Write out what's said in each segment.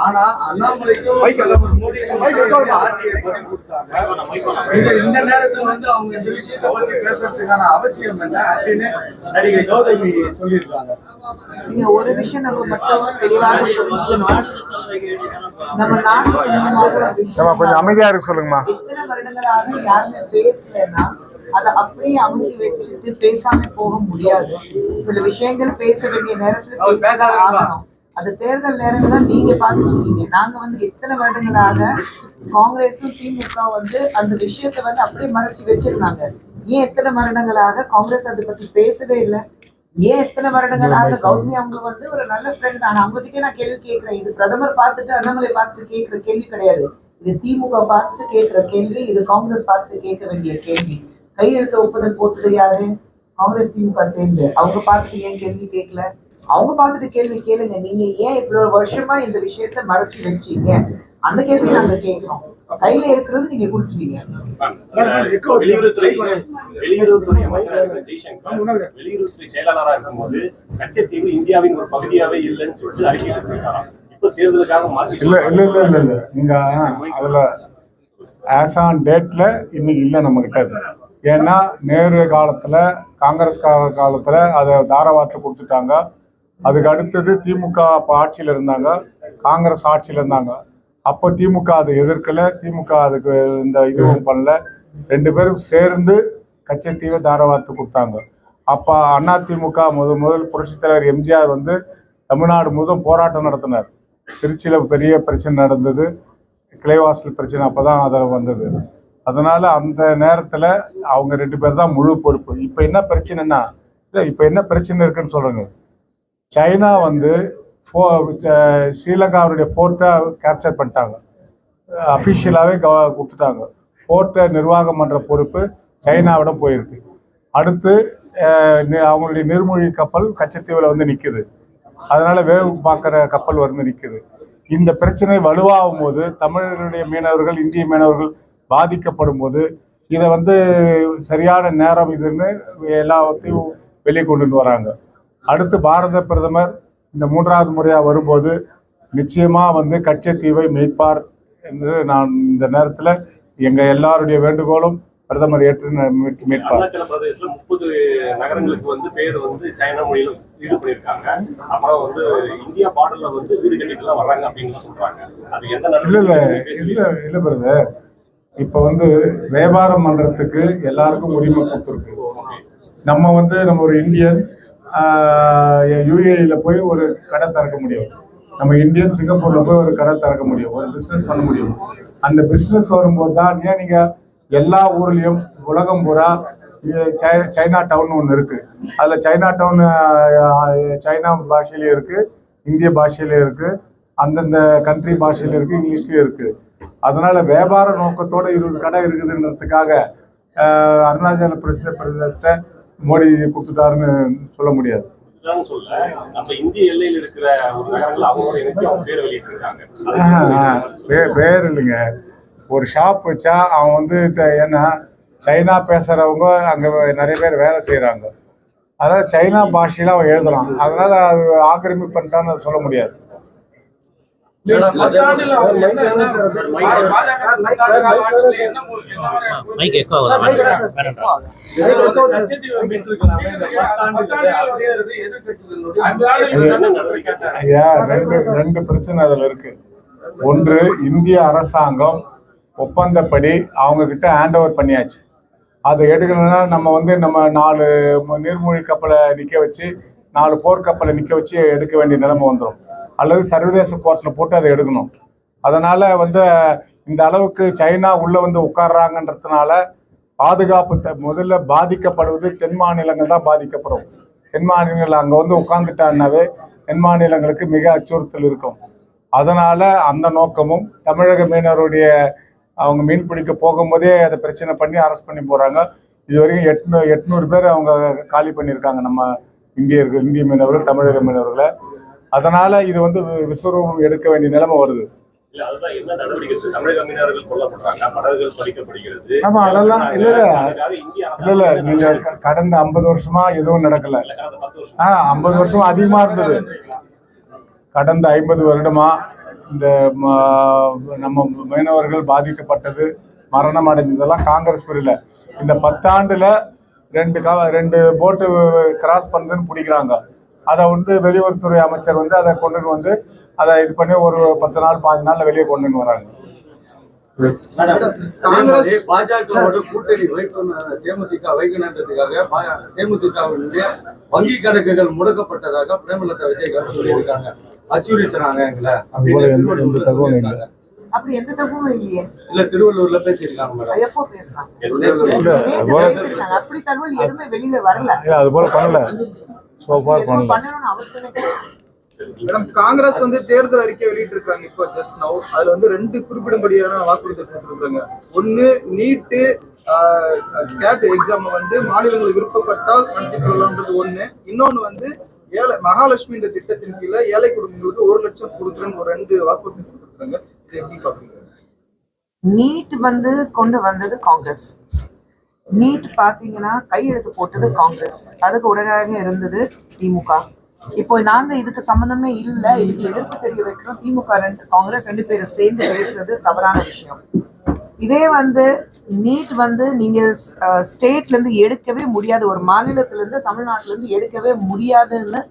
ஆனா அண்ணாமலைக்கும் பிரதமர் மோடிக்கும் பதில் கொடுத்தாங்க. இது இந்த நேரத்துல வந்து அவங்க இந்த விஷயத்தை பத்தி பேசுறதுக்கான அவசியம் என்ன அப்படின்னு நடிகை கௌதமி சொல்லியிருக்காங்க நீங்க ஒரு விஷயம் நம்ம மட்டும் தெளிவாக நம்ம நாட்டு கொஞ்சம் அமைதியா இருக்க சொல்லுங்கம்மா எத்தனை வருடங்களாக யாருமே பேசலைன்னா அதை அப்படியே அமுக்கி வச்சுட்டு பேசாம போக முடியாது. சில விஷயங்கள் பேச வேண்டிய நேரத்துல பேச ஆகணும். அது தேர்தல் நேரத்துல நீங்க பார்த்துருக்கீங்க. நாங்க வந்து எத்தனை வருடங்களாக காங்கிரஸும் திமுக வந்து அந்த விஷயத்தை வந்து அப்படியே மறைச்சு வச்சிருந்தாங்க. ஏன் எத்தனை வருடங்களாக காங்கிரஸ் அதை பத்தி பேசவே இல்லை? ஏன் எத்தனை வருடங்களாக கௌதமி அவங்க வந்து ஒரு நல்ல ஃப்ரெண்ட் தான். அவங்க கிட்டே நான் கேள்வி கேட்கிறேன். இது பிரதமர் பார்த்துட்டு அண்ணாமலை பார்த்துட்டு கேட்கிற கேள்வி கிடையாது. இது திமுக பார்த்துட்டு கேட்கிற கேள்வி இது காங்கிரஸ் பார்த்துட்டு கேட்க வேண்டிய கேள்வி. கையெழுத்து ஒப்புதல் போட்டது யாரு? காங்கிரஸ் திமுக சேர்ந்து. அவங்க பார்த்துட்டு ஏன் கேள்வி கேட்கல? அவங்க பார்த்துட்டு கேள்வி கேளுங்க. நீங்க ஏன் இவ்வளவு வருஷமா இந்த விஷயத்த மறைச்சு வச்சீங்க? அந்த கேள்வி நாங்க கேட்கிறோம். கையில இருக்கிறது நீங்க கொடுத்துட்டீங்க. வெளியுறவுத்துறை வெளியுறவுத்துறை அமைச்சராக இருக்கிற ஜெய்சங்கர் வெளியுறவுத்துறை செயலாளராக இருக்கும்போது கச்சத்தீவு இந்தியாவின் ஒரு பகுதியாவே இல்லைன்னு சொல்லிட்டு அறிக்கை வச்சிருக்காராம் இப்ப தேர்தலுக்காக மாத்தி இல்ல இல்ல இல்ல இல்ல நீங்க அதுல ஆஸ் ஆன் டேட்ல இன்னைக்கு இல்லை நம்ம கிட்ட அது. ஏன்னா நேரு காலத்துல காங்கிரஸ் கால- காலத்துல அதை தாரவாத்து கொடுத்துட்டாங்க. அதுக்கு அடுத்தது திமுக அப்போ ஆட்சியில் இருந்தாங்க. காங்கிரஸ் ஆட்சியில் இருந்தாங்க. அப்போ திமுக அதை எதிர்க்கலை. திமுக அதுக்கு இந்த இதுவும் பண்ணல. ரெண்டு பேரும் சேர்ந்து கச்சத்தீவை தாரவாத்து கொடுத்தாங்க. அப்போ அண்ணா திமுக முதல் முதல் புரட்சித் தலைவர் எம்ஜிஆர் வந்து தமிழ்நாடு முழுவதும் போராட்டம் நடத்தினார். திருச்சியில் பெரிய பிரச்சனை நடந்தது. கிளைவாசல் பிரச்சனை அப்போ தான் அதில் வந்தது. அதனால அந்த நேரத்துல அவங்க ரெண்டு பேர் தான் முழு பொறுப்பு. இப்போ என்ன பிரச்சனைனா இல்லை இப்போ என்ன பிரச்சனை இருக்குன்னு சொல்கிறேங்க சைனா வந்து ஃபோ ஸ்ரீலங்காவுடைய போர்ட்டை கேப்சர் பண்ணிட்டாங்க. அஃபிஷியலாகவே கொடுத்துட்டாங்க. போர்ட்டை நிர்வாகம் பண்ணுற பொறுப்பு சைனாவிடம் போயிருக்கு. அடுத்து அவங்களுடைய நீர்மூழ்கி கப்பல் கச்சத்தீவில் வந்து நிற்குது அதனால வேவு பார்க்குற கப்பல் வந்து நிற்குது இந்த பிரச்சனை வலுவாகும் போது தமிழர்களுடைய மீனவர்கள் இந்திய மீனவர்கள் பாதிக்கப்படும் போது இதை வந்து சரியான நேரம் இதுன்னு எல்லாத்தையும் வெளியே கொண்டுட்டு வராங்க. அடுத்து பாரத பிரதமர் இந்த மூன்றாவது முறையாக வரும்போது நிச்சயமா வந்து கச்சத்தீவை மீட்பார் என்று நான் இந்த நேரத்தில் எங்க எல்லாருடைய வேண்டுகோளும் பிரதமர் ஏற்று மீட்பார். அருணாச்சல பிரதேசல முப்பது நகரங்களுக்கு வந்து பேர் வந்து சைனா மொழியில இது பண்ணிருக்காங்க அப்புறம் வந்து இந்தியா பார்டர்ல வந்து வீடு கட்டிட்டு வர்றாங்க அப்படின்னு சொல்றாங்க. அது எந்த இல்ல இல்ல இல்ல பிரதர். இப்போ வந்து வியாபாரம் பண்ணுறதுக்கு எல்லாருக்கும் உரிமை கொடுத்துருக்கு. நம்ம வந்து நம்ம ஒரு இந்தியன் யூஏஇல போய் ஒரு கடை திறக்க முடியும். நம்ம இந்தியன் சிங்கப்பூர்ல போய் ஒரு கடை திறக்க முடியும். ஒரு பிஸ்னஸ் பண்ண முடியும். அந்த பிஸ்னஸ் வரும்போது தான் ஏன் நீங்கள் எல்லா ஊர்லேயும் உலகம் பூரா சை- சைனா டவுன் ஒன்று இருக்கு. அதில் சைனா டவுன் சைனா பாஷையிலையும் இருக்கு இந்திய பாஷையிலையும் இருக்கு அந்தந்த கண்ட்ரி பாஷையில இருக்கு இங்கிலீஷ்லயும் இருக்கு. அதனால வியாபார நோக்கத்தோட இருபது கடை இருக்குதுன்றதுக்காக அருணாச்சல பிரதேச பிரதேசத்தை மோடி கொடுத்துட்டாருன்னு சொல்ல முடியாது. பேர் இல்லைங்க. ஒரு ஷாப் வச்சா அவன் வந்து ஏன்னா சைனா பேசுறவங்க அங்க நிறைய பேர் வேலை செய்றாங்க. அதனால சைனா பாஷையில அவன் எழுதுறான் அதனால அது ஆக்கிரமிப்பு பண்ணிட்டான்னு அதை சொல்ல முடியாது. ஐயா ரெண்டு ரெண்டு பிரச்சனை அதுல இருக்கு ஒன்று இந்திய அரசாங்கம் ஒப்பந்தப்படி அவங்க கிட்ட ஹேண்ட் ஓவர் பண்ணியாச்சு அதை எடுக்கணும்னா நம்ம வந்து நம்ம நாலு நீர்மூழ்கி கப்பலை நிக்க வச்சு நாலு போர்க்கப்பலை நிக்க வச்சு எடுக்க வேண்டிய நிலைமை வந்துடும் அல்லது சர்வதேச கோர்ட்டில் போட்டு அதை எடுக்கணும். அதனால் வந்து இந்த அளவுக்கு சைனா உள்ளே வந்து உட்கார்றாங்கன்றதுனால பாதுகாப்பு த- முதல்ல பாதிக்கப்படுவது தென் மாநிலங்கள் தான் பாதிக்கப்படும். தென் மாநிலங்கள் அங்கே வந்து உட்கார்ந்துட்டான்னாவே தென் மாநிலங்களுக்கு மிக அச்சுறுத்தல் இருக்கும். அதனால் அந்த நோக்கமும் தமிழக மீனவருடைய அவங்க மீன் பிடிக்க போகும்போதே அதை பிரச்சனை பண்ணி அரெஸ்ட் பண்ணி போகிறாங்க இது வரைக்கும் எட்நூ எட்நூறு பேர் அவங்க காலி பண்ணியிருக்காங்க நம்ம இந்தியர்கள் இந்திய மீனவர்கள் தமிழக மீனவர்களை. அதனால இது வந்து விஸ்வரூபம் எடுக்க வேண்டிய நிலைமை வருது. இல்ல ஆமா, அதெல்லாம் இல்ல, நீங்க கடந்த ஐம்பது வருஷமா எதுவும் நடக்கல. இல்ல, கடந்த பத்து வருஷம். ஆ ஐம்பது வருஷம் அதிகமா இருந்தது. கடந்த ஐம்பது வருடமா இந்த நம்ம மீனவர்கள் பாதிக்கப்பட்டது மரணம் அடைஞ்சதெல்லாம் காங்கிரஸ் பிரிவில் இந்த பத்தாண்டுல ரெண்டு கா ரெண்டு போட்டு கிராஸ் பண்ணுதுன்னு பிடிக்கிறாங்க. அதை வந்து வெளியுறவுத்துறை அமைச்சர் வந்து அதை கொண்டுன்னு வந்து அதை இது பண்ணி ஒரு பத்து நாள் பாஞ்சு நாள்ல வெளியே கொண்டுன்னு வராங்க. காங்கிரஸ் பாஜகவோட கூட்டணி தேமுதிக வைக்கணுன்றதுக்காக தேமுதிகவினுடைய வங்கி கணக்குகள் முடக்கப்பட்டதாக பிரேமலதா விஜயகாந்த் சொல்லியிருக்காங்க. அச்சுறுத்தினாங்க எங்களை அப்படின்னு. அப்படி எந்த தகவலும் இல்லையே. இல்ல திருவள்ளூர்ல பேசியிருக்காங்க மேடம். எப்போ பேசுனாங்க இல்ல, நேத்து அது போல- பேசிருக்காங்க. அப்படி தகவல் எதுவுமே வெளியில வரல. இல்ல, அது போல பண்ணல. சோஃபார் பண்ணல. மேடம் காங்கிரஸ் வந்து தேர்தல் அறிக்கை வெளியிட்டிருக்காங்க இப்போ ஜஸ்ட் நவ் அதுல வந்து ரெண்டு குறிப்பிடும்படியான வாக்குறுதி கொடுத்துருக்காங்க. ஒன்னு நீட்டு கேட் எக்ஸாம் வந்து மாநிலங்கள் விருப்பப்பட்டால் நடத்தி கொள்ளலாம்ன்றது ஒண்ணு. இன்னொன்னு வந்து ஏழை மகாலட்சுமின்ற திட்டத்தின் கீழே ஏழை குடும்பங்களுக்கு ஒரு லட்சம் கொடுக்குறேன்னு ஒரு ரெண்டு வாக்குறுதி கொடுத்துருக்காங்க. இது எப்படி பாக்குறீங்க நீட் வந்து கொண்டு வந்தது காங்கிரஸ். நீட் பார்த்தீங்கன்னா கையெழுத்து போட்டது காங்கிரஸ். அதுக்கு உடனடியாக இருந்தது திமுக. இப்போ நாங்க இதுக்கு சம்பந்தமே இல்ல. இதுக்கு எதிர்ப்பு தெரிய வைக்கிறோம். திமுக ரெண்டு காங்கிரஸ் ரெண்டு பேரும் சேர்ந்து பேசுறது தவறான விஷயம். இதே வந்து நீட் வந்து நீங்க ஸ்டேட்ல இருந்து எடுக்கவே முடியாது. ஒரு மாநிலத்துல இருந்து தமிழ்நாட்டுல இருந்து எடுக்கவே முடியாதுன்னு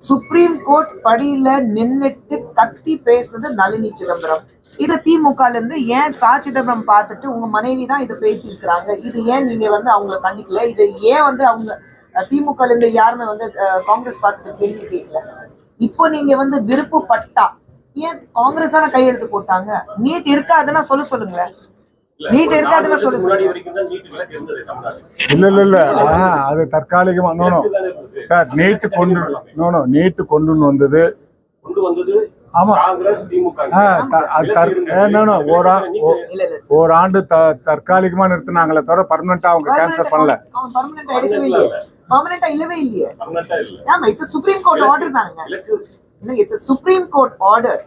சுப்ரீம் கோர்ட் படியில நின்னுட்டு கத்தி பேசுனது நளினி சிதம்பரம். இது திமுகல இருந்து ஏன் கா சிதம்பரம் பார்த்துட்டு உங்க மனைவி தான் இது பேசியிருக்கிறாங்க? இது ஏன் நீங்க வந்து அவங்கள கண்டிக்கல? இது ஏன் வந்து அவங்க திமுகல இருந்து யாருமே வந்து காங்கிரஸ் பார்த்துட்டு கேள்வி கேட்கல? இப்போ நீங்க வந்து விருப்பப்பட்டா ஏன் காங்கிரஸ் தானே கையெழுத்து போட்டாங்க? நீட் இருக்காதுன்னா சொல்ல சொல்லுங்களேன். நீட் ஒரு இருக்காதுன்னு நாலு சொல்லுங்க. வருஷத்துக்கு முன்னாடி வரைக்கும் தான் நீட் விலக்கு இருந்தது தமிழ்நாட்டில் இல்ல இல்ல இல்ல. ஆ, அது தற்காலிகமா நோ நோ. விலக்கு தானே இருந்தது. சார் நீட்டு கொண்டு நோ நோ நீட்டு கொண்டு வந்தது. கொண்டு வந்தது ஆமா. ஒரு ஆ- ஓ- இல்ல இல்ல ஓராண்டு த தற்காலிகமா நிறுத்தினாங்களே தவிர பர்மனண்டா அவங்க கேன்சல் பண்ணல. பர்மனண்டா இல்லவே இல்லையே. ஆமா it's supreme court order it's supreme court order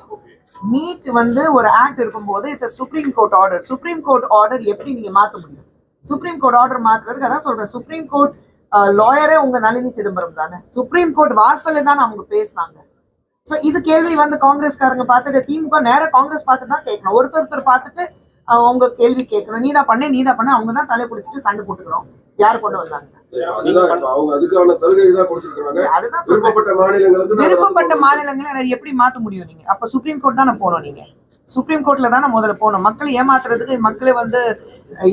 NEET வந்து ஒரு ஆக்ட் இருக்கும்போது it's supreme court order supreme court order எப்படி நீங்க மாத்த முடியும்? சுப்ரீம் கோர்ட் ஆர்டர் மாத்துறதுக்கு அதான் சொல்றேன். சுப்ரீம் கோர்ட் லாயரே உங்க நளினி சிதம்பரம் தானே. சுப்ரீம் கோர்ட் வாசல்ல தான் அவங்க பேசினாங்க. சோ இது கேள்வி வந்து காங்கிரஸ்காரங்க பார்த்துட்டு திமுக நேர காங்கிரஸ் பார்த்து தான் கேட்கணும். ஒருத்தர் ஒருத்தர் பார்த்துட்டு உங்க அவங்க கேள்வி கேட்கணும். நீ தான் பண்ண நீ தான் பண்ண. அவங்க தான் தலை பிடிச்சிட்டு சண்டை போட்டுக்கிறோம். யார் கொண்டு வந்தாங்க? விருப்பப்பட்ட மாநிலங்களை எப்படி மாத்த முடியும் நீங்க? அப்ப சுப்ரீம் கோர்ட் தானே போகணும் நீங்க. சுப்ரீம் கோர்ட்ல தானே முதல்ல போகணும். மக்களை ஏமாத்துறதுக்கு மக்களை வந்து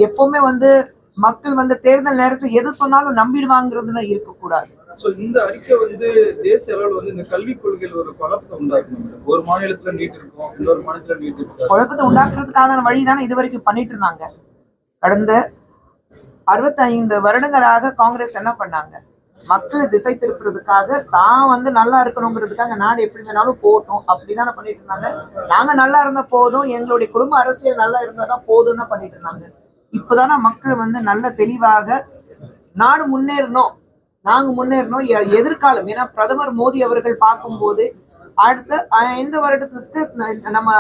எப்பவுமே வந்து மக்கள் வந்து தேர்தல் நேரத்துல எது சொன்னாலும் நம்பிடுவாங்கிறதுல இருக்கக்கூடாது. ஸோ இந்த அறிக்கை வந்து தேசிய அளவில் வந்து இந்த கல்விக் கொள்கையில் ஒரு குழப்பத்தை உண்டாக்கணும் ஒரு மாநிலத்துல நீட் இருக்கும் இன்னொரு மாநிலத்துல நீட் குழப்பத்தை உண்டாக்குறதுக்கான வழி தானே இது வரைக்கும் பண்ணிட்டு இருந்தாங்க. கடந்த அறுபத்தைந்து வருடங்களாக காங்கிரஸ் என்ன பண்ணாங்க? மக்களை திசை திருப்புறதுக்காக தான் வந்து நல்லா இருக்கணுங்கிறதுக்காக நாடு எப்படி வேணாலும் போகட்டும் அப்படிதானே பண்ணிட்டு இருந்தாங்க. நாங்க நல்லா இருந்த போதும் எங்களுடைய குடும்ப அரசியல் நல்லா இருந்தாதான் போதும்னு பண்ணிட்டு இருந்தாங்க. இப்பதானே மக்கள் வந்து நல்ல தெளிவாக நாடு முன்னேறணும் நாங்க முன்னேறணும் எ- எதிர்காலம். ஏன்னா பிரதமர் மோடி அவர்கள் பார்க்கும்போது அடுத்த இந்த வருடத்துக்கு நம்ம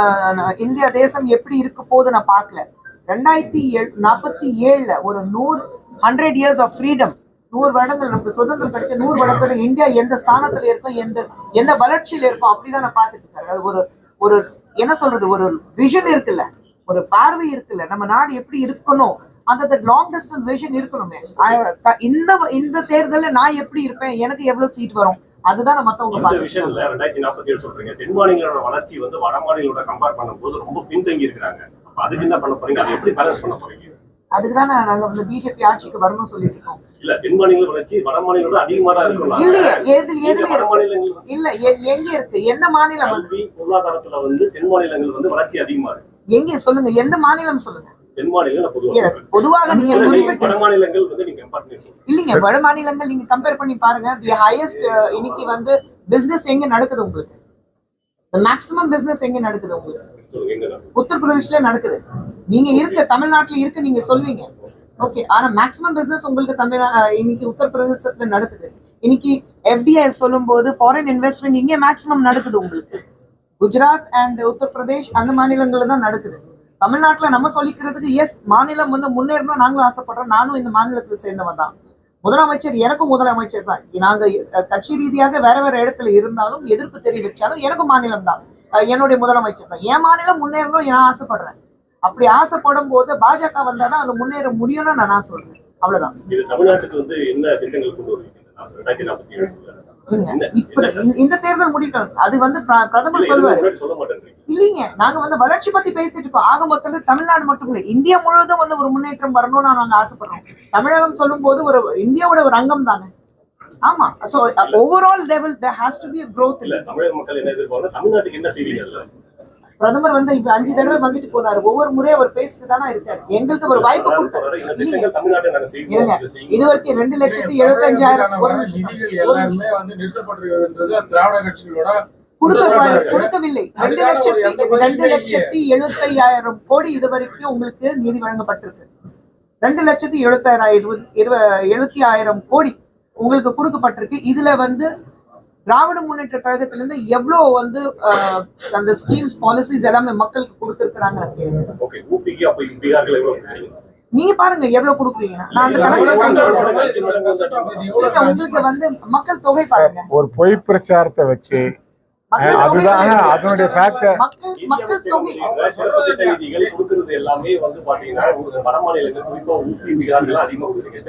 இந்தியா தேசம் எப்படி இருக்க போகுது நான் பார்க்கல. ரெண்டாயிரத்தி ஏழு நாற்பத்தி ஏழுல ஒரு நூறு ஹண்ட்ரட் இயர்ஸ் ஆஃப் ஃப்ரீடம் நூறு வருடங்கள் நமக்கு சுதந்திரம் கிடைச்ச நூறு வருடத்துல இந்தியா எந்த ஸ்தானத்துல இருக்கும் எந்த எந்த வளர்ச்சியில இருக்கும் அப்படிதான் நான் பார்த்துட்டு இருக்காரு அது ஒரு ஒரு என்ன சொல்றது ஒரு விஷன் இருக்குல்ல ஒரு பார்வை இருக்குல்ல நம்ம நாடு எப்படி இருக்கணும் அந்த லாங் டிஸ்டன்ஸ் விஷன் இருக்கணுமே. இந்த இந்த தேர்தல்ல நான் எப்படி இருப்பேன் எனக்கு எவ்வளவு சீட் வரும் அதுதான் மத்தவங்க பார்த்துட்டு விஷயம்ல ரெண்டாயிரத்தி நாற்பத்தி ஏழு சொல்றீங்க தென் மாநிலங்களோட வளர்ச்சி வந்து வட மாநிலங்களோட கம்பேர் பண்ணும்போது ரொம்ப பின்தங்கி இருக்கிறாங்க அதுக்கு என்ன பண்ண போறீங்க? அதை எப்படி பேலன்ஸ் பண்ண போறீங்க? நாங்க வந்து பிஜேபி ஆட்சிக்கு வரணும்னு சொல்லிட்டு இருக்கோம். இல்ல தென் மாநில வளர்ச்சி வட அதிகமா தான் இருக்கும் இல்லையே எது மாநிலங்கள் வந்து இல்ல எங்க இருக்கு? எந்த மாநிலம் பொருளாதாரத்துல வந்து தென் மாநிலங்கள் வந்து வளர்ச்சி அதிகமா இருக்கு. எங்க சொல்லுங்க எந்த மாநிலம் சொல்லுங்க. தென் இல்ல, சொல்றேன். பொதுவாக நீங்க இல்ல, வட மாநிலங்கள் வந்து நீங்க இல்லைங்க வட மாநிலங்கள் நீங்க கம்பேர் பண்ணி பாருங்க. தி ஹையஸ்ட் இன்னைக்கு வந்து பிசினஸ் எங்க நடக்குது உங்களுக்கு? மேக்ஸிமம் பிசினஸ் எங்க நடக்குது உங்களுக்கு? உத்தரப்பிரதேஷ்ல நடக்குது. நீங்க இருக்க தமிழ்நாட்டுல இருக்கு நீங்க சொல்வீங்க ஓகே ஆனா மேக்ஸிமம் பிசினஸ் உங்களுக்கு தமிழ் இன்னைக்கு உத்தரப்பிரதேசத்துல நடக்குது. இன்னைக்கு எஃப்டிஐ சொல்லும் போது ஃபாரின் இன்வெஸ்ட்மெண்ட் இங்க மேக்ஸிமம் நடக்குது உங்களுக்கு. குஜராத் அண்ட் உத்தரப்பிரதேஷ் அந்த மாநிலங்கள்ல தான் நடக்குது. தமிழ்நாட்டுல நம்ம சொல்லிக்கிறதுக்கு எஸ் மாநிலம் வந்து முன்னேறணும் நாங்களும் ஆசைப்படுறோம். நானும் இந்த மாநிலத்தை சேர்ந்தவன் தான். முதலமைச்சர் எனக்கும் முதலமைச்சர் தான். நாங்க கட்சி ரீதியாக வேற வேற இடத்துல இருந்தாலும் எதிர்ப்பு தெரிவிச்சாலும் எனக்கும் மாநிலம் தான். என்னுடைய முதலமைச்சர் தான். என் மாநிலம் முன்னேறணும் நான் ஆசைப்படுறேன். அப்படி ஆசைப்படும் போது பாஜக வந்தாதான் அது முன்னேற முடியும்னு நான் நான் சொல்றேன் அவ்வளவுதான். இது தமிழ்நாட்டுக்கு வந்து என்ன திட்டங்கள் கொண்டு வருவீங்க? இந்த- தேர்தல் முடிக்கணும் அது வந்து பிர- பிரதமர் மாட்டேன்றீங்க. இல்லைங்க நாங்க வந்து வளர்ச்சி பத்தி பேசிட்டு இருக்கோம். ஆக மொத்தத்துல தமிழ்நாடு மட்டும் இல்லை இந்தியா முழுவதும் வந்து ஒரு முன்னேற்றம் வரணும்னு நாங்க ஆசைப்படுறோம். தமிழகம் சொல்லும் போது ஒரு இந்தியாவோட ஒரு அங்கம் தானே? ஆமா. So overall level there has to be a growth. இல்ல தமிழக மக்கள் என்ன எதிர்பார்க்கணும் தமிழ்நாட்டுக்கு என்ன செய்வீங்க பிரதமர் வந்து இப்ப அஞ்சு தடவை வந்துட்டு போனாரு. ஒவ்வொரு முறையும் அவர் பேசிட்டு தானே இருக்காரு. எங்களுக்கு ஒரு வாய்ப்பு கொடுத்தாரு. இதை வரைக்கும் ரெண்டு லட்சத்தி எழுபத்தஞ்சாயிரம் திராவிட கட்சிகளோட கொடுக்கவில்லை. ரெண்டு லட்சத்தி ரெண்டு. லட்சத்தி எழுபத்தையாயிரம் கோடி இது வரைக்கும் உங்களுக்கு நிதி வழங்கப்பட்டிருக்கு. ரெண்டு லட்சத்தி எழுபத்தாயிரம் இருபது எழுபத்தி ஆயிரம் கோடி உங்களுக்கு கொடுக்கப்பட்டிருக்கு. இதுல வந்து திராவிட முன்னேற்ற கழகத்துல இருந்து எவ்வளவு வந்து ஆஹ், அந்த ஸ்கீம்ஸ் பாலிசிஸ் எல்லாமே மக்களுக்கு கொடுத்திருக்கிறாங்க? நீங்க பாருங்க எவ்வளவு கொடுக்குறீங்க? நான் அந்த இல்ல, உங்களுக்கு வந்து மக்கள் தொகை பாருங்க. ஒரு பொய் பிரச்சாரத்தை வச்சு அதுதான். அதனுடைய கொடுக்கிறது எல்லாமே வந்து பாத்தீங்கன்னா உங்களுக்கு வட மாநிலங்கள் குறிப்பா பீகார்ல அதிகமா கொடுக்குறீங்க.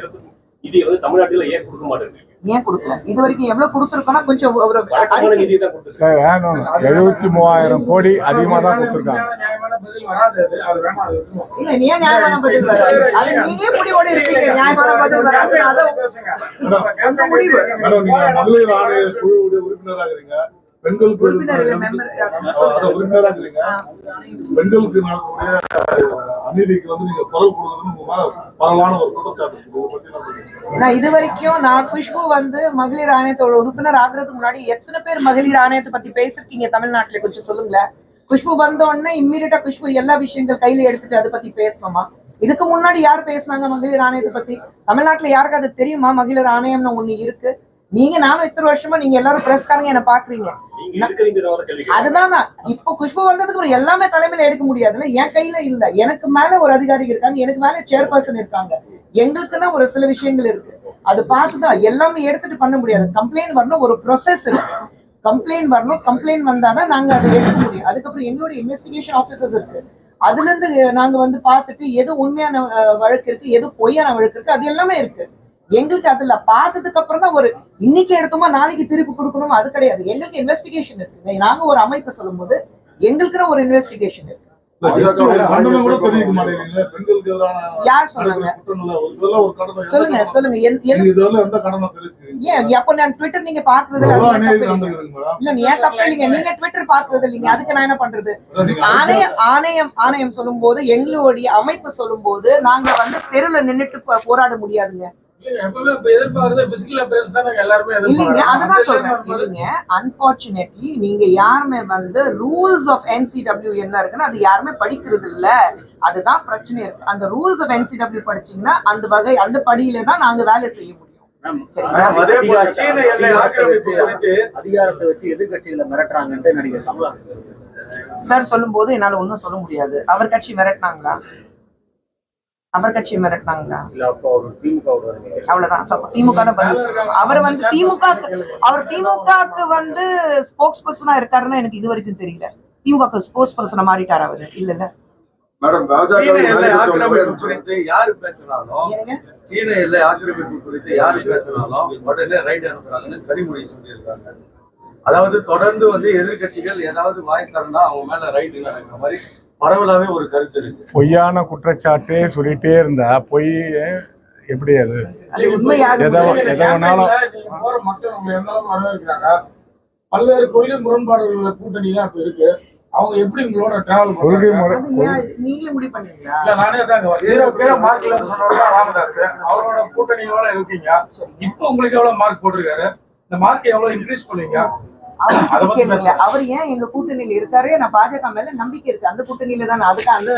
நிதி வந்து தமிழ்நாட்டுல ஏன் கொடுக்க மாட்டேங்கிறீங்க? ஏன் கொடுக்கல இது வரைக்கும் எவ்வளவு கொடுத்துருக்கோம்னா கொஞ்சம் ஒரு எழுபத்தி மூவாயிரம் கோடி அதிகமாக தான் கொடுத்துருக்காங்க. இல்ல நீ ஏன் நியாயமான பதில் வராது அது நீங்களே முடிவோட இருக்கீங்க நியாயமான பதில் வராது அதான் பேசுங்க. உங்க முடிவு பெண்களுக்கு பெண்களுக்கு நடக்கக்கூடிய அநீதிக்கு வந்து நீங்க குரல் கொடுக்கறது உங்க மேல பரவலான ஒரு குற்றச்சாட்டு? நான் இது வரைக்கும் நான் குஷ்பு வந்து மகளிர் ஆணையத்தோட உறுப்பினர் ஆகுறதுக்கு முன்னாடி எத்தனை பேர் மகளிர் ஆணையத்தை பத்தி பேசிருக்கீங்க தமிழ்நாட்டுல? கொஞ்சம் சொல்லுங்களேன். குஷ்பு வந்த உடனே இம்மீடியட்டா குஷ்பு எல்லா விஷயங்கள் கையில எடுத்துட்டு அதை பத்தி பேசணுமா? இதுக்கு முன்னாடி யார் பேசுனாங்க மகளிர் ஆணையத்தை பத்தி? தமிழ்நாட்டுல யாருக்கு அது தெரியுமா? மகளிர் ஆணையம்னு ஒண்ணு இருக்கு. நீங்க நானும் இத்தனை வருஷமா நீங்க எல்லாரும் பிரஸ்காரங்க என்ன பாக்குறீங்க. அதுதான் இப்போ குஷ்பு வந்ததுக்கு அப்புறம் எல்லாமே தலைமையில எடுக்க முடியாதுல்ல. என் கையில இல்ல. எனக்கு மேல ஒரு அதிகாரி இருக்காங்க. எனக்கு மேல சேர்பர்சன் இருக்காங்க. எங்களுக்குன்னா ஒரு சில விஷயங்கள் இருக்கு. அது பார்த்துதான் எல்லாமே எடுத்துட்டு பண்ண முடியாது. கம்ப்ளைண்ட் வரணும் ஒரு ப்ரொசஸ் இருக்கு. கம்ப்ளைண்ட் வரணும் கம்ப்ளைண்ட் வந்தாதான் நாங்க அதை எடுக்க முடியும். அதுக்கப்புறம் எங்களுடைய இன்வெஸ்டிகேஷன் ஆபீசர்ஸ் இருக்கு. அதுல இருந்து நாங்க வந்து பார்த்துட்டு எது உண்மையான வழக்கு இருக்கு எது பொய்யான வழக்கு இருக்கு அது எல்லாமே இருக்கு. எங்களுக்கு அதுல பார்த்ததுக்கு அப்புறம் தான் ஒரு இன்னைக்கு எடுத்தோமா நாளைக்கு திருப்பி கொடுக்கணும்? அது கிடையாது. எங்களுக்கு இன்வெஸ்டிகேஷன் இருக்கு நாங்க ஒரு அமைப்பு சொல்லும்போது எங்களுக்குன்னு ஒரு இன்வெஸ்டிகேஷன் இருக்கு. யார் சொன்னாங்க? சொல்லுங்க? சொல்லுங்க. ஏன் அப்போ நான் ட்விட்டர் நீங்க மேடம். இல்ல ஏன் தப்பு இல்லைங்க? நீங்க ட்விட்டர் பாக்குறது இல்லைங்க. அதுக்கு நான் என்ன பண்றது? ஆணையம் ஆணையம் ஆணையம் சொல்லும்போது எங்களுடைய அமைப்பு சொல்லும்போது நாங்க வந்து தெருல நின்னுட்டு போராட முடியாதுங்க. அன்பார்ச்சுனேட்லி நீங்க யாருமே வந்து ரூல்ஸ் ஆஃப் என்சிடபிள்யூ என்ன இருக்குன்னு அது யாருமே படிக்கிறது இல்ல. அதுதான் பிரச்சனை இருக்கு. அந்த ரூல்ஸ் ஆஃப் என்சிடபிள்யூ படிச்சீங்கன்னா அந்த வகை அந்த படியில தான் நாங்க வேலை செய்ய முடியும். அதிகாரத்தை வச்சு எதிர்கட்சிகளை மிரட்டுறாங்கன்ட்டு நடிகர் கமலஹாசன். சார் சொல்லும்போது என்னால ஒன்றும் சொல்ல முடியாது. அவர் கட்சி மிரட்டினாங்களா? அவர் கட்சி மிரட்டினாங்களா? இல்ல அப்போ அவர் திமுக அவ்வளவுதான். திமுக தான் பதில். அவர் வந்து திமுக அவர் திமுகக்கு வந்து ஸ்போக்ஸ் பர்சனா இருக்காருன்னா எனக்கு இது வரைக்கும் தெரியல. திமுக ஸ்போக்ஸ் பர்சனா மாறிட்டார் அவரு? இல்ல இல்ல. மேடம் ஆக்கிரமிப்பு குறித்து யாரு பேசினாலும் ஏனுங்க சீன எல்லை ஆக்கிரமிப்பு குறித்து யாரு பேசினாலும் உடனே ரைட் அனுப்புறாங்கன்னு கனிமொழி சொல்லியிருக்காங்க. அதாவது தொடர்ந்து வந்து எதிர்க்கட்சிகள் ஏதாவது வாய் திறந்தா அவங்க மேல ரைட் நடக்கிற மாதிரி பரவலாவே ஒரு கருத்து இருக்கு. பொய்யான குற்றச்சாட்டே சொல்லிட்டே இருந்தா பொய் எப்படி அது? போற மக்கள் உங்களை எந்த அளவுக்கு வரவேற்கிறாங்க? பல்வேறு கொள்கை முரண்பாடுகள் கூட்டணி தான் இப்ப இருக்கு. அவங்க எப்படி உங்களோட டிராவல் ராமதாஸ். அவரோட கூட்டணியோட இருக்கீங்க. இப்போ உங்களுக்கு எவ்வளவு மார்க் போட்டிருக்காரு? இந்த மார்க் எவ்வளவு இன்க்ரீஸ் பண்ணுவீங்க அவர் ஏன் எங்க கூட்டணியில இருக்காரு? நான் பாஜக மேல நம்பிக்கை இருக்கு. அந்த கூட்டணியில தான் அதுக்கு அந்த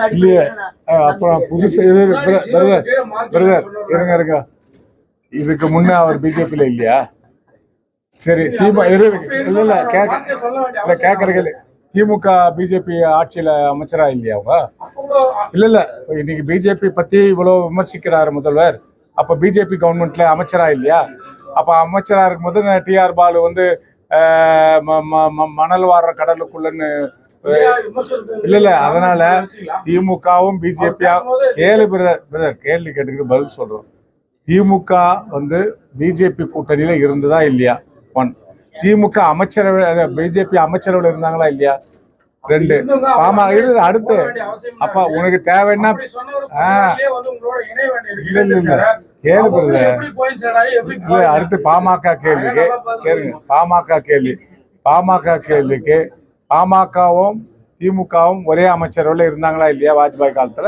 அப்புறம். புதுசு இருங்க இருங்க. இதுக்கு முன்ன அவர் பிஜேபியில இல்லையா? சரி இரு. இல்ல இல்ல கேக்க வார்த்தையை சொல்ல வேண்டிய இல்ல அவசியம் கேக்குற கேள்வி திமுக பிஜேபி ஆட்சியில அமைச்சரா இல்லையா அவங்க இல்ல இல்ல. இப்ப இன்னைக்கு பிஜேபி பத்தி இவ்வளவு விமர்சிக்கிறாரு முதல்வர். அப்ப பிஜேபி கவர்மெண்ட்ல அமைச்சரா இல்லையா? அப்ப அமைச்சரா இருக்கும்போது டிஆர் பாலு வந்து மணல் வாடுற கடலுக்குள்ளன்னு இல்ல இல்ல அதனால. திமுகவும் பிஜேபியா கேள்வி பிரதர் பிரதர் கேள்வி கேட்டுக்கிட்டு பதில் சொல்றோம். திமுக வந்து பிஜேபி கூட்டணியில இருந்ததா இல்லையா? ஒன் திமுக அமைச்சரவை பிஜேபி அமைச்சரவையில் இருந்தாங்களா இல்லையா? ரெண்டு. ஆமா இது அடுத்து. அப்ப உனக்கு தேவைன்னா இல்ல இல்ல இல்ல? அடுத்து பாமக கேள்விக்கு கேளுங்க. பாமக கேள்வி. பாமக கேள்விக்கு பாமகவும் திமுகவும் ஒரே அமைச்சரவையில் இருந்தாங்களா இல்லையா வாஜ்பாய் காலத்துல?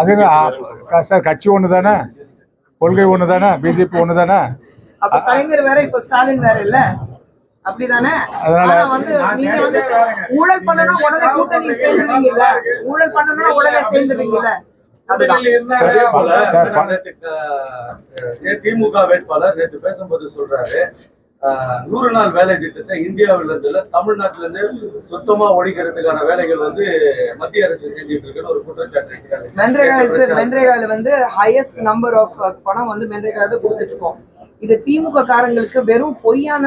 அத சார் கட்சி ஒண்ணு தானே? கொள்கை ஒண்ணு தானே? பிஜேபி ஒண்ணு தானே? கலைஞர் வேற இப்ப ஸ்டாலின் வேற இல்ல? அப்படிதானே? வந்து நீங்க வந்து ஊழல் பண்ணணும் உடனே கூட்டணி சேர்ந்துருவீங்கல்ல? ஊழல் பண்ணணும்னா உடனே சேர்ந்துருவீங்கல்ல? திமுக வேட்பாளர் நேற்று பேசும்போது சொல்றாரு நூறு நாள் வேலை திட்டத்தை இந்தியாவில இருந்து தமிழ்நாட்டுல இருந்து சுத்தமா ஒழிக்கிறதுக்கான வேலைகள் வந்து மத்திய அரசு செஞ்சுட்டு இருக்குன்னு ஒரு குற்றச்சாட்டு. மென்ரேகால வந்து ஹையஸ்ட் நம்பர் ஆஃப் பணம் வந்து மென்ரேகால தான் கொடுத்துட்டு இருக்கோம். இது திமுக காரங்களுக்கு வெறும் பொய்யான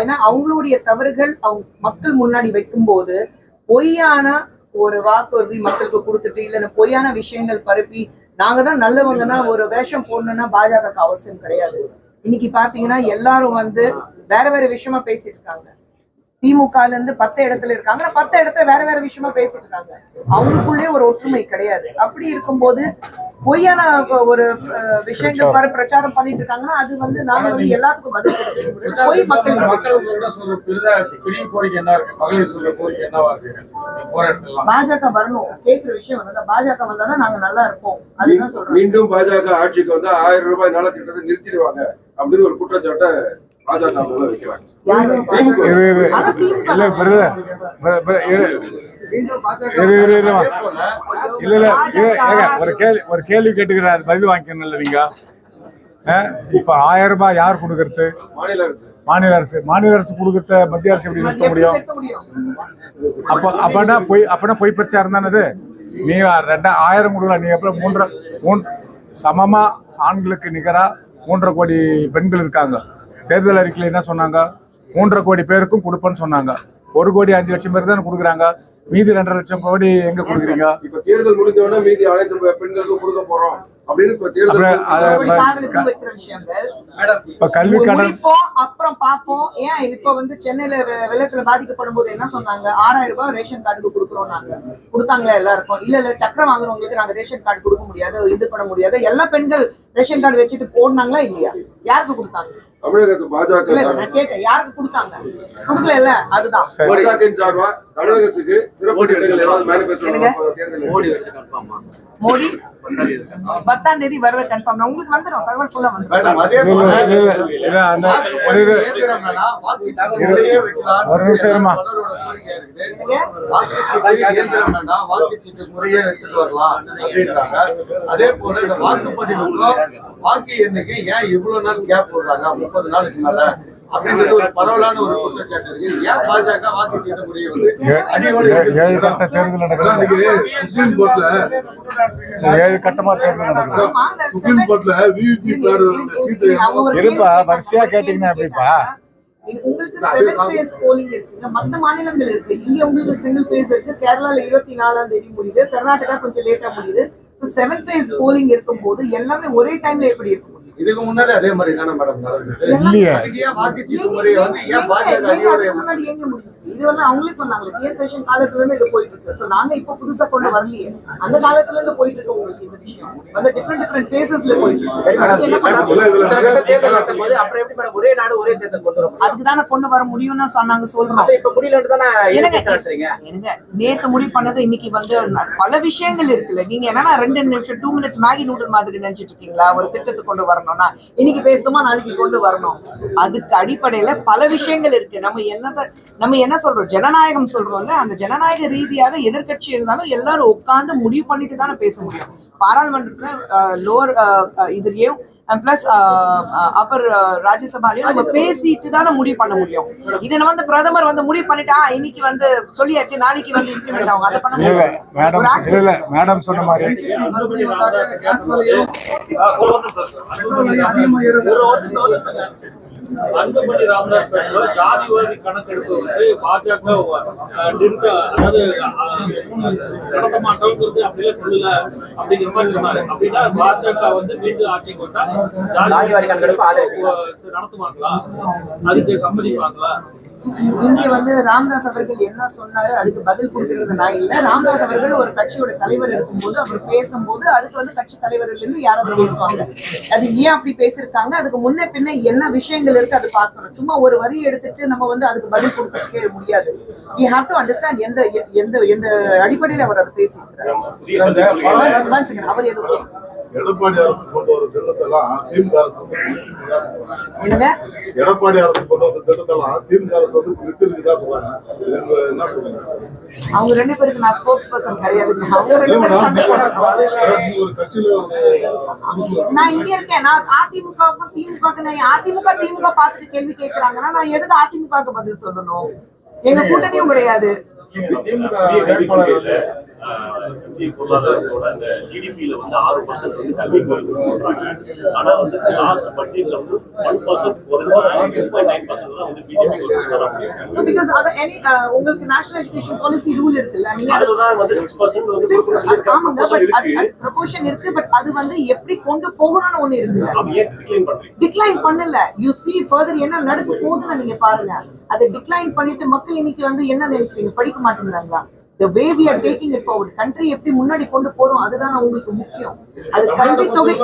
ஏன்னா அவங்களுடைய தவறுகள் அவங்க மக்கள் முன்னாடி வைக்கும்போது பொய்யான ஒரு வாக்குறுதி மக்களுக்கு கொடுத்துட்டு இல்ல பொய்யான விஷயங்கள் பரப்பி நாங்க தான் நல்லவங்கன்னா ஒரு வேஷம் போடணும்னா பாஜக அவசியம் கிடையாது. இன்னைக்கு பாத்தீங்கன்னா எல்லாரும் வந்து வேற வேற விஷயமா பேசிட்டு இருக்காங்க. திமுகல இருந்து பத்து இடத்துல இருக்காங்க. பத்து இடத்துல வேற வேற விஷயமா பேசிட்டு இருக்காங்க. அவங்களுக்குள்ளே ஒரு ஒற்றுமை கிடையாது. அப்படி இருக்கும்போது பொய்யான ஒரு விஷயங்கள் பர பிரச்சாரம் பண்ணிட்டு இருக்காங்கன்னா அது வந்து நாங்க வந்து எல்லாத்துக்கும் பதில் பொய் மக்கள் பெரிய கோரிக்கை என்ன இருக்கு? மகளிர் சொல்ற கோரிக்கை என்னவா இருக்கு? பாஜக வரணும். கேக்குற விஷயம் வந்து பாஜக வந்தாதான் நாங்க நல்லா இருப்போம். அதுதான் சொல்றோம் மீண்டும் பாஜக ஆட்சிக்கு வந்தா ஆயிரம் ரூபாய் நலத்திட்டத்தை நிறுத்திடுவாங்க அப்படின்னு ஒரு குற்றச்சாட்டை பாஜக வைக்கிறாங்க. இல்ல. அதே இல்ல ஒரு கேள்வி ஒரு கேள்வி கேட்டுக்கிறார் பதில் வாங்கிக்கணும்ல நீங்க? இப்ப ஆயிரம் ரூபாய் யார் கொடுக்கறது? மாநில அரசு. மாநில அரசு. மாநில அரசு கொடுக்கறத மத்திய அரசு எப்படி நிறுத்த முடியும்? அப்ப அப்பனா பொய் அப்பனா பொய் பிரச்சாரம் தானே அது. நீ ரெண்டா ஆயிரம் கொடுக்கலாம் நீ எப்ப மூன்றரை மூன் சமமா ஆண்களுக்கு நிகரா மூன்றரை கோடி பெண்கள் இருக்காங்க. தேர்தல் அறிக்கையில் என்ன சொன்னாங்க? மூன்றரை கோடி பேருக்கும் கொடுப்பேன்னு சொன்னாங்க. ஒரு கோடி அஞ்சு லட்சம் பேர் தானே கொடுக்குறாங்க. மீதி ரெண்டரை லட்சம் கோடி எங்க கொடுக்குறீங்க? இப்ப தேர்தல் முடிஞ்ச உடனே மீதி அனைத்து பெண்களுக்கும் கொடுக்க போறோம். அப்படின்னு இப்ப தேர்தல் அப்புறம் அது- மறுபடி காதலுக்கு வைக்கிற விஷயங்கள். இப்ப கல்வி கடன் அப்புறம் பாப்போம் ஏன் இப்ப வந்து சென்னையில வெள்ளத்துல பாதிக்கப்படும் போது என்ன சொன்னாங்க? ஆறாயிரம் ரூபாய் ரேஷன் கார்டுக்கு கொடுக்குறோம் நாங்க. கொடுத்தாங்களா எல்லாருக்கும்? இல்ல இல்ல சக்கரம் வாங்குறவங்களுக்கு நாங்க ரேஷன் கார்டு கொடுக்க முடியாது இது பண்ண முடியாது. எல்லா பெண்கள் ரேஷன் கார்டு வச்சுட்டு போனாங்களா இல்லையா? யாருக்கு கொடுத்தாங்க? தமிழகத்து பாஜக நான் கேட்டேன். யாருக்கு கொடுத்தாங்க? கொடுக்கல இல்ல அதுதான் பாஜகவின் சார்பா? தமிழகத்துக்கு சிறப்பு திட்டங்கள் ஏதாவது மேனிபெஸ்டோ மோடி பத்தாம் தேதி வரத கன்ஃபார்ம் உங்களுக்கு வந்துடும் தகவல் ஃபுல்லா முறையே எடுத்துட்டு வரலாம் அப்படின்றாங்க. அதே போல இந்த வாக்குப்பதிவுக்கும் வாக்கு எண்ணிக்கை ஏன் இவ்வளவு நாள் கேப் போடுறாங்க? முப்பது நாளுக்கு மேல ஏழு கட்டமா தேர்தல் நடக்குது. இருப்பா, வரிசையா. கேட்டீங்கன்னா எப்படிப்பா? மத்த மாநிலங்கள் இருக்கு. இங்க உங்களுக்கு சிங்கிள் ஃபேஸ் இருக்கு. கேரளால இருபத்தி நாலாம் தேதி முடியுது. கர்நாடகா கொஞ்சம் லேட்டா முடியுது. செவன் ஃபேஸ் போலிங் இருக்கும் போது எல்லாமே ஒரே டைம்ல எப்படி இருக்கும் இதுக்கு முன்னாடி அதே மாதிரி தானே மேடம் நடந்தது? இல்லையே. அதுக்கு ஏன் வாக்குச்சீட்டு முறையை வந்து ஏன் பாஜக முன்னாடி எங்க முடியுது இது வந்து அவங்களே சொன்னாங்க டிஎன் செஷன் காலத்துல இருந்து இது போயிட்டு இருக்கு சோ நாங்க இப்போ புதுசா கொண்டு வரலையே. அந்த காலத்துல இருந்து போயிட்டு இருக்கு உங்களுக்கு இந்த விஷயம். வந்து டிஃப்ரெண்ட் டிஃப்ரெண்ட் ஃபேசஸ்ல போயிட்டு இருக்கு முடியும்? அப்புறம் எப்படி மேடம் ஒரே நாடு ஒரே தேர்தல் கொண்டு வர முடியும்? அதுக்கு தானே கொண்டு வர முடியும்னு சொன்னாங்க சொல்றோம். இப்ப முடியலன்னு தானே எனக்கு நேத்து முடிவு பண்ணது இன்னைக்கு வந்து பல விஷயங்கள் இருக்குல்ல. நீங்க என்னன்னா ரெண்டு நிமிஷம் டூ மினிட்ஸ் மேகி நூடுல் மாதிரி நினைச்சிட்டு இருக்கீங்களா? ஒரு திட்டத்தை கொண்டு வரணும்னா இன்னைக்கு பேசணுமா நாளைக்கு கொண்டு வரணும். அதுக்கு அடிப்படையில பல விஷயங்கள் இருக்கு. நம்ம என்னத நம்ம என்ன சொல்றோம்? ஜனநாயகம் சொல்றோம்ல அந்த ஜனநாயக ரீதியாக எதிர்க்கட்சி இருந்தாலும் எல்லாரும் உட்கார்ந்து முடிவு பண்ணிட்டு தானே பேச முடியும். பாராளுமன்றத்துல லோவர் இதுலயும் பிளஸ் அப்பர் ராஜ்யசபாலையும் நம்ம பேசிட்டு தானே முடிவு பண்ண முடியும். இதை வந்து பிரதமர் வந்து முடிவு பண்ணிட்டா இன்னைக்கு வந்து சொல்லியாச்சு நாளைக்கு வந்து இம்ப்ளிமெண்ட் ஆகும். அதை பண்ண முடியும் மேடம் சொன்ன மாதிரி. அன்புமணி ராமதாஸ் பேசும்போது ஜாதிவாரி கணக்கெடுப்பு வந்து பாஜக நிறுத்த அதாவது நடத்த மாட்டோங்கிறது அப்படிலாம் சொல்லல அப்படிங்கிற மாதிரி சொன்னாரு. அப்படின்னா பாஜக வந்து மீண்டும் ஆட்சிக்கு வந்தா ஜாதிவாரி கணக்கெடுப்பு ஆதரவு நடத்துவாங்களா? அதுக்கு சம்மதிப்பாங்களா? இங்க வந்து ராமதாஸ் அவர்கள் என்ன சொன்னாரு அதுக்கு பதில் கொடுக்கிறது நான் இல்ல. ராமதாஸ் அவர்கள் ஒரு கட்சியோட தலைவர் இருக்கும்போது அவர் பேசும்போது அதுக்கு வந்து கட்சி தலைவர்ல இருந்து யாராவது பேசுவாங்க. அது ஏன் அப்படி பேசியிருக்காங்க? அதுக்கு முன்ன பின்ன என்ன விஷயங்கள் இருக்கு அது பார்க்கணும். சும்மா ஒரு வரி எடுத்துட்டு நம்ம வந்து அதுக்கு பதில் கொடுக்கவே முடியாது. வி ஹாவ் டு அண்டர்ஸ்டாண்ட் எந்த எந்த எந்த அடிப்படையில் அவர் அதை பேசியிருக்கிறார். அவர் எதுவும் எடப்பாடி அரசு கொண்டு வர திட்டத்தெல்லாம் திமுக அரசு வந்து எடப்பாடி அரசு கொண்டு வந்த திட்டத்தெல்லாம் திமுக அரசு வந்து நிறுத்திருக்குதா சொல்றாங்க என்ன சொல்றீங்க அவங்க ரெண்டு பேருக்கு நான் ஸ்போக்ஸ் பர்சன் கிடையாது ஒரு கட்சியில நான் இங்க இருக்கேன். நான் அதிமுகவுக்கும் திமுகவுக்கு அதிமுக திமுக பார்த்துட்டு கேள்வி கேட்கறாங்கன்னா நான் எதுக்கு அதிமுகவுக்கு பதில் சொல்லணும்? எங்க கூட்டணியும் கிடையாது. இந்திய பொருளாதாரத்தோட அந்த ஜிடிபியில வந்து ஆறு பர்சன்ட் வந்து கல்வி சொல்றாங்க ஆனா வந்து லாஸ்ட் பட்ஜெட்ல வந்து ஒன் பர்சன்ட் குறைஞ்சு டூ பாயிண்ட் நைன் பர்சன்ட் தான் வந்து பிஜேபி உங்களுக்கு நேஷனல் எஜுகேஷன் பாலிசி ரூல் இருக்குல்ல நீங்க அது அதுதான் வந்து சிக்ஸ் பர்சன்ட் இருக்கு ப்ரொபோஷன் இருக்கு பட் அது வந்து எப்படி கொண்டு போகணும்னு ஒண்ணு ஏன் டிக்ளைன் பண்ணல. யூ see ஃபர்தர் என்ன நடக்க போகுதுன்னு நீங்க பாருங்க. அதை டிக்ளைன் பண்ணிட்டு மக்கள் இன்னைக்கு வந்து என்ன நினைக்கிறீங்க? படிக்க மாட்டேங்கிறாங்களா? The way we are taking it forward country எப்படி முன்னாடி கொண்டு போறோம் அதுதான் உங்களுக்கு முக்கியம். அது கல்வி தொகை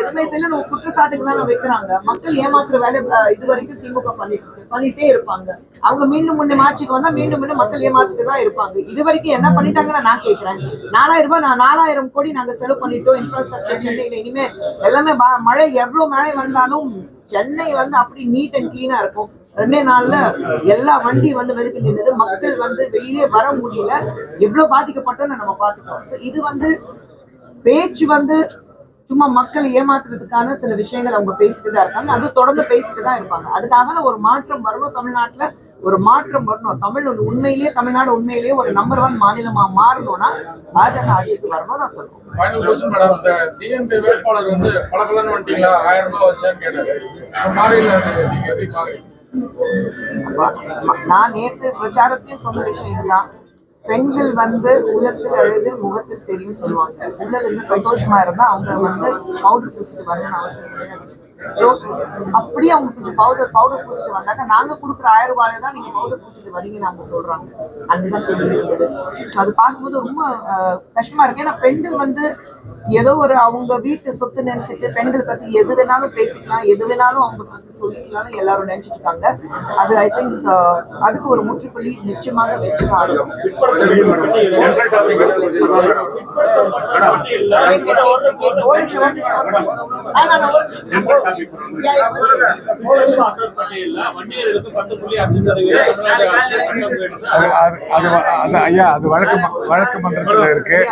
எதுவுமே செய்யல நம்ம குற்றச்சாட்டுக்கு தான் வைக்கிறாங்க. மக்கள் ஏமாத்துற வேலை இது வரைக்கும் திமுக பண்ணிட்டு இருக்கு. பண்ணிட்டே இருப்பாங்க. அவங்க மீண்டும் முன்னும் ஆட்சிக்கு வந்தா மீண்டும் மீண்டும் மக்கள் ஏமாத்திட்டு தான் இருப்பாங்க. இது வரைக்கும் என்ன பண்ணிட்டாங்கன்னு நான் கேக்குறேன். நாலாயிரம் ரூபாய் நான் நாலாயிரம் கோடி நாங்க செலவு பண்ணிட்டோம். இன்ஃப்ராஸ்ட்ரக்சர் சென்னையில இனிமே எல்லாமே மழை எவ்வளவு மழை வந்தாலும் சென்னை வந்து அப்படி நீட் அண்ட் கிளீனா இருக்கும். ரெண்டே நாள்ல எல்லா வண்டி வந்து வெறுக்கு நின்றது மக்கள் வந்து வெளியே வர முடியல. எவ்வளவு பாதிக்கப்பட்டோம்னு நம்ம பார்த்துட்டோம் ஸோ இது வந்து பேச்சு வந்து சும்மா மக்களை ஏமாத்துறதுக்கான சில விஷயங்கள் அவங்க பேசிட்டு தான் இருக்காங்க. அது தொடர்ந்து பேசிட்டு தான் இருப்பாங்க. அதுக்காக ஒரு மாற்றம் வரணும் தமிழ்நாட்டுல. ஒரு மாற்றம் வரணும். தமிழ் ஒரு உண்மையிலேயே தமிழ்நாடு உண்மையிலேயே ஒரு நம்பர் ஒன் மாநிலமா மாறணும்னா பாஜக ஆட்சிக்கு வரணும் தான் சொல்றோம் ஃபைனல் கொஸ்டின் மேடம் இந்த டிஎம்பி வேட்பாளர் வந்து பல பலன்னு வந்துட்டீங்களா? ஆயிரம் ரூபாய் வச்சேன்னு கேட்டாரு. நீங்க எப்படி பாக்குறீங்க? அப்ப நான் நேற்று பிரச்சாரத்தையும் சொன்ன விஷயம் இதுதான் பெண்கள் வந்து உள்ளத்தில் அழகு முகத்தில் தெரியும் சொல்லுவாங்க. உடல் இருந்து சந்தோஷமா இருந்தா அவங்க வந்து பவுடர் பூசிட்டு வரணும்னு அவசியம் கிடையாது. ஸோ அப்படியே அவங்க கொஞ்சம் பவுடர் பவுடர் பூசிட்டு வந்தாங்க. நாங்க கொடுக்குற ஆயிரம் ரூபாயில தான் நீங்க பவுடர் பூசிட்டு வரீங்கன்னு அவங்க சொல்றாங்க. அதுதான் கேள்வி இருக்குது ஸோ அது பார்க்கும்போது ரொம்ப அஹ், கஷ்டமா இருக்கு. ஏன்னா பெண்கள் வந்து ஏதோ ஒரு அவங்க வீட்டு சொத்து நினைச்சிட்டு பெண்கள் பத்தி எது வேணாலும் பேசிக்கலாம் எது வேணாலும் அவங்க பத்தி சொல்லிக்கலாம்னு எல்லாரும் நினைச்சிட்டு இருக்காங்க அது ஐ திங்க் அதுக்கு ஒரு முற்றுப்புள்ளி நிச்சயமாக வெற்றி ஒரு நிமிஷம், அது ஐயா அது வழக்கு வழக்கு மன்றத்துல இருக்கு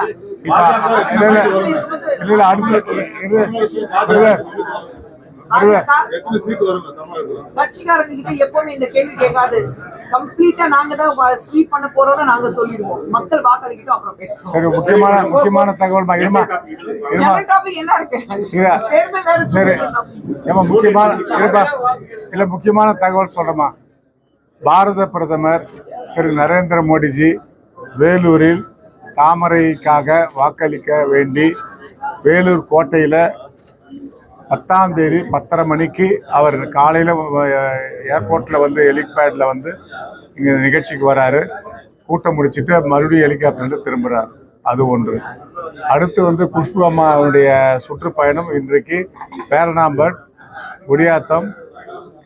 இல்ல எத்தனை சீட்டு தமிழகத்துல கட்சிக்காரங்க கிட்ட எப்பவுமே இந்த கேள்வி கேட்காது. கம்ப்ளீட்டா நாங்க தான் ஸ்வீப் பண்ண போறோம்னு நாங்க சொல்லிடுவோம். மக்கள் வாக்களிக்கிட்டோம் அப்புறம் பேசுவோம். சரி முக்கியமான முக்கியமான தகவல் இருமா? டாபிக் என்ன இருக்கு. தேர்தல் சரி. ஏமா முக்கியமான இல்ல முக்கியமான தகவல் சொல்றேமா பாரத பிரதமர் திரு நரேந்திர மோடிஜி வேலூரில் தாமரைக்காக வாக்களிக்க வேண்டி வேலூர் கோட்டையில் பத்தாம் தேதி பத்தரை மணிக்கு அவர் காலையில் ஏர்போர்ட்டில் வந்து ஹெலிபேடில் வந்து இங்கே நிகழ்ச்சிக்கு வராரு. கூட்டம் முடிச்சுட்டு மறுபடியும் ஹெலிகாப்டரில் திரும்புகிறார் அது ஒன்று. அடுத்து வந்து குஷ்பு அம்மாவுடைய சுற்றுப்பயணம் இன்றைக்கு பேரணாம்பட் குடியாத்தம்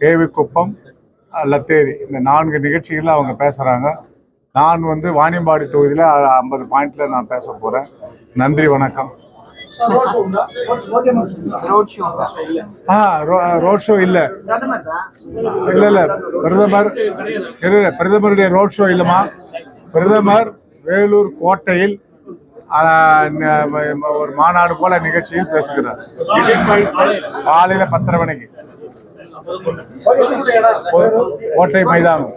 கேவிக்குப்பம் லத்தேரி. இந்த நான்கு நிகழ்ச்சிகளில் அவங்க பேசுகிறாங்க நான் வந்து வாணியம்பாடி தொகுதியில் ஐம்பது பாயிண்டில் நான் பேச போகிறேன் நன்றி வணக்கம். ரோட் ஷோ உண்டா? ரோட் ஷோ ஆ ரோட் ஷோ இல்லை. இல்ல இல்ல. பிரதமர் சரி பிரதமருடைய ரோட் ஷோ இல்லைம்மா. பிரதமர் வேலூர் கோட்டையில் ஒரு மாநாடு போல நிகழ்ச்சியில் பேசுகிறார். காலையில பத்தரை மணிக்கு. கோட்டை மைதானம்.